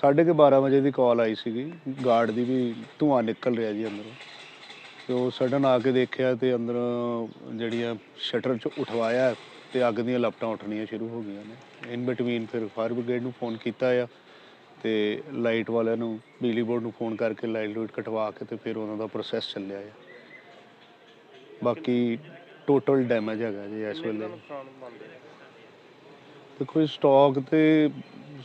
ਸਾਢੇ ਕੁ 12 ਵਜੇ ਦੀ ਕਾਲ ਆਈ ਸੀਗੀ। ਗਾਰਡ ਦੀ ਵੀ ਧੂੰਆਂ ਨਿਕਲ ਰਿਹਾ ਜੀ ਅੰਦਰੋਂ। ਤੇ ਉਹ ਸਡਨ ਆ ਕੇ ਦੇਖਿਆ ਤੇ ਅੰਦਰ ਜਿਹੜੀਆਂ ਸ਼ਟਰ ਚ ਉਠਵਾਇਆ ਤੇ ਅੱਗ ਦੀਆਂ ਲਪਟਾਂ ਉੱਠਣੀਆਂ ਸ਼ੁਰੂ ਹੋ ਗਈਆਂ ਨੇ। ਇਨ ਬਿਟਵੀਨ ਫਿਰ ਫਾਇਰ ਬ੍ਰਿਗੇਡ ਨੂੰ ਫੋਨ ਕੀਤਾ ਆ ਤੇ ਲਾਈਟ ਵਾਲਿਆਂ ਨੂੰ, ਬਿਜਲੀ ਬੋਰਡ ਨੂੰ ਫੋਨ ਕਰਕੇ ਲਾਈਟ ਲੂਟ ਕਟਵਾ ਕੇ ਤੇ ਫਿਰ ਉਹਨਾਂ ਦਾ ਪ੍ਰੋਸੈਸ ਚੱਲਿਆ ਆ। ਬਾਕੀ ਟੋਟਲ ਡੈਮੇਜ ਹੈਗਾ ਜੀ ਇਸ ਵੇਲੇ। ਦੇਖੋ ਸਟਾਕ ਤੇ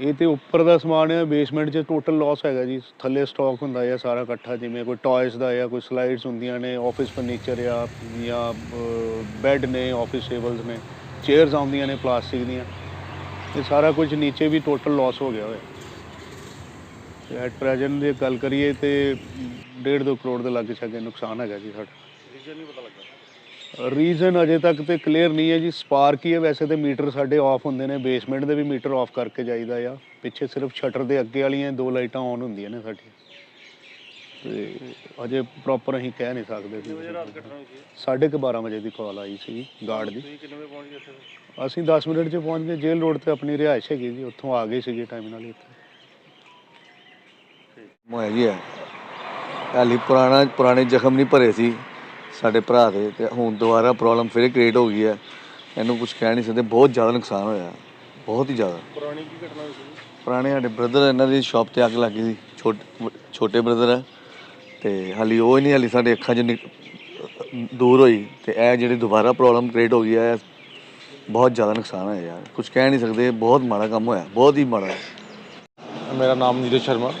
ਇਹ ਤੇ ਉੱਪਰ ਦਾ ਸਮਾਨ ਹੈ ਬੇਸਮੈਂਟ 'ਚ ਟੋਟਲ ਲਾਸ ਹੈਗਾ ਜੀ। ਥੱਲੇ ਸਟਾਕ ਹੁੰਦਾ ਹੈ ਸਾਰਾ ਇਕੱਠਾ, ਜਿਵੇਂ ਕੋਈ ਟੌਇਸ ਦਾ ਜਾਂ ਕੋਈ ਸਲਾਈਡਸ ਹੁੰਦੀਆਂ ਨੇ ਆਫਿਸ ਫਰਨੀਚਰ ਜਾਂ ਜਾਂ ਬੈੱਡ ਨੇ ਆਫਿਸ ਟੇਬਲਸ ਨੇ ਚੇਅਰਸ ਆਉਂਦੀਆਂ ਨੇ ਪਲਾਸਟਿਕ ਦੀਆਂ। ਇਹ ਸਾਰਾ ਕੁਝ ਨੀਚੇ ਵੀ ਟੋਟਲ ਲਾਸ ਹੋ ਗਿਆ ਹੋਇਆ। ਐਟ ਪ੍ਰੈਜ਼ੈਂਟ ਜੇ ਗੱਲ ਕਰੀਏ ਤੇ 1.5 ਕਰੋੜ ਦੇ ਲਾਗੇ ਛਾਗੇ ਨੁਕਸਾਨ ਹੈਗਾ ਜੀ ਸਾਡਾ। ਰੀਜਨ ਨਹੀਂ ਪਤਾ ਰੀਜ਼ਨ ਅਜੇ ਤੱਕ ਤੇ ਕਲੀਅਰ ਨਹੀਂ ਹੈ ਜੀ। ਸਪਾਰਕ ਹੀ ਹੈ ਵੈਸੇ ਤੇ ਮੀਟਰ ਸਾਡੇ ਆਫ ਹੁੰਦੇ ਨੇ। ਬੇਸਮੈਂਟ ਦੇ ਵੀ ਮੀਟਰ ਆਫ ਕਰਕੇ ਜਾਈਦਾ ਆ। ਪਿੱਛੇ ਸਿਰਫ ਸ਼ਟਰ ਦੇ ਅੱਗੇ ਵਾਲੀਆਂ ਦੋ ਲਾਈਟਾਂ ਆਨ ਹੁੰਦੀਆਂ ਨੇ ਸਾਡੀਆਂ। ਤੇ ਅਜੇ ਪ੍ਰੋਪਰ ਅਸੀਂ ਕਹਿ ਨਹੀਂ ਸਕਦੇ ਸੀ। ਸਾਢੇ ਕੁ 12 ਵਜੇ ਦੀ ਕਾਲ ਆਈ ਸੀ ਗਾਰਡ ਦੀ। ਅਸੀਂ 10 ਮਿੰਟ 'ਚ ਪਹੁੰਚ ਗਏ। ਜੇਲ੍ਹ ਰੋਡ ਤੇ ਆਪਣੀ ਰਿਹਾਇਸ਼ ਹੈਗੀ ਜੀ। ਉੱਥੋਂ ਆ ਗਏ ਸੀਗੇ ਟਾਈਮ ਨਾਲ ਹੀ ਇੱਥੇ। ਹੋਇਆ ਜੀ। ਹੈ ਹਾਲੀ ਪੁਰਾਣਾ ਪੁਰਾਣੇ ਜ਼ਖਮ ਨਹੀਂ ਭਰੇ ਸੀ। ਸਾਡੇ ਭਰਾ ਦੇ ਤੇ ਹੁਣ ਦੁਬਾਰਾ ਪ੍ਰੋਬਲਮ ਫਿਰ ਕ੍ਰੀਏਟ ਹੋ ਗਈ ਹੈ। ਇਹਨੂੰ ਕੁਝ ਕਹਿ ਨਹੀਂ ਸਕਦੇ। ਬਹੁਤ ਜ਼ਿਆਦਾ ਨੁਕਸਾਨ ਹੋਇਆ। ਬਹੁਤ ਹੀ ਜ਼ਿਆਦਾ। ਪੁਰਾਣੀ ਕੀ ਘਟਨਾ ਹੋਈ ਸੀ? ਪੁਰਾਣੇ ਸਾਡੇ ਬ੍ਰਦਰ ਇਹਨਾਂ ਦੀ ਸ਼ਾਪ ਤੇ ਅੱਗ ਲੱਗ ਗਈ ਸੀ। ਛੋਟੇ ਛੋਟੇ ਬ੍ਰਦਰ ਹੈ। ਤੇ ਹਾਲੀ ਉਹ ਹੀ ਨਹੀਂ ਹਾਲੀ ਸਾਡੇ ਅੱਖਾਂ 'ਚ ਦੂਰ ਹੋਈ। ਤੇ ਇਹ ਜਿਹੜੀ ਦੁਬਾਰਾ ਪ੍ਰੋਬਲਮ ਕ੍ਰੀਏਟ ਹੋ ਗਈ ਹੈ ਬਹੁਤ ਜ਼ਿਆਦਾ ਨੁਕਸਾਨ ਹੋਇਆ ਯਾਰ। ਕੁਝ ਕਹਿ ਨਹੀਂ ਸਕਦੇ। ਬਹੁਤ ਮਾੜਾ ਕੰਮ ਹੋਇਆ। ਬਹੁਤ ਹੀ ਮਾੜਾ। ਮੇਰਾ ਨਾਮ ਨੀਰਜ ਸ਼ਰਮਾ।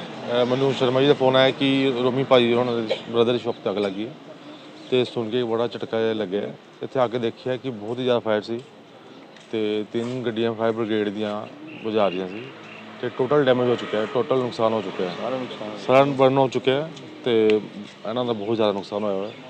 ਮੈਨੂੰ ਸ਼ਰਮਾ ਜੀ ਦਾ ਫੋਨ ਆਇਆ ਕਿ ਰੋਮੀ ਭਾਜੀ ਉਹਨਾਂ ਦੇ ਬ੍ਰਦਰ ਸ਼ਾਪ ਤੇ ਅੱਗ ਲੱਗੀ ਹੈ। ਤੇ ਸੁਣ ਕੇ ਬੜਾ ਝਟਕਾ ਜਿਹਾ ਲੱਗਿਆ। ਇੱਥੇ ਆ ਕੇ ਦੇਖਿਆ ਕਿ ਬਹੁਤ ਹੀ ਜ਼ਿਆਦਾ ਫਾਇਰ ਸੀ ਤੇ ਤਿੰਨ ਗੱਡੀਆਂ ਫਾਇਰ ਬ੍ਰਿਗੇਡ ਦੀਆਂ ਬੁਝਾ ਰਹੀਆਂ ਸੀ ਤੇ ਟੋਟਲ ਡੈਮੇਜ ਹੋ ਚੁੱਕਿਆ ਹੈ ਟੋਟਲ ਨੁਕਸਾਨ ਹੋ ਚੁੱਕਿਆ। ਹੈ ਸਾਰਾ ਨੁਕਸਾਨ ਸਾਰਾ ਬਰਨ ਹੋ ਚੁੱਕਿਆ ਹੈ ਤੇ ਇਹਨਾਂ ਦਾ ਬਹੁਤ ਜ਼ਿਆਦਾ ਨੁਕਸਾਨ ਹੋਇਆ ਹੋਇਆ। ਹੈ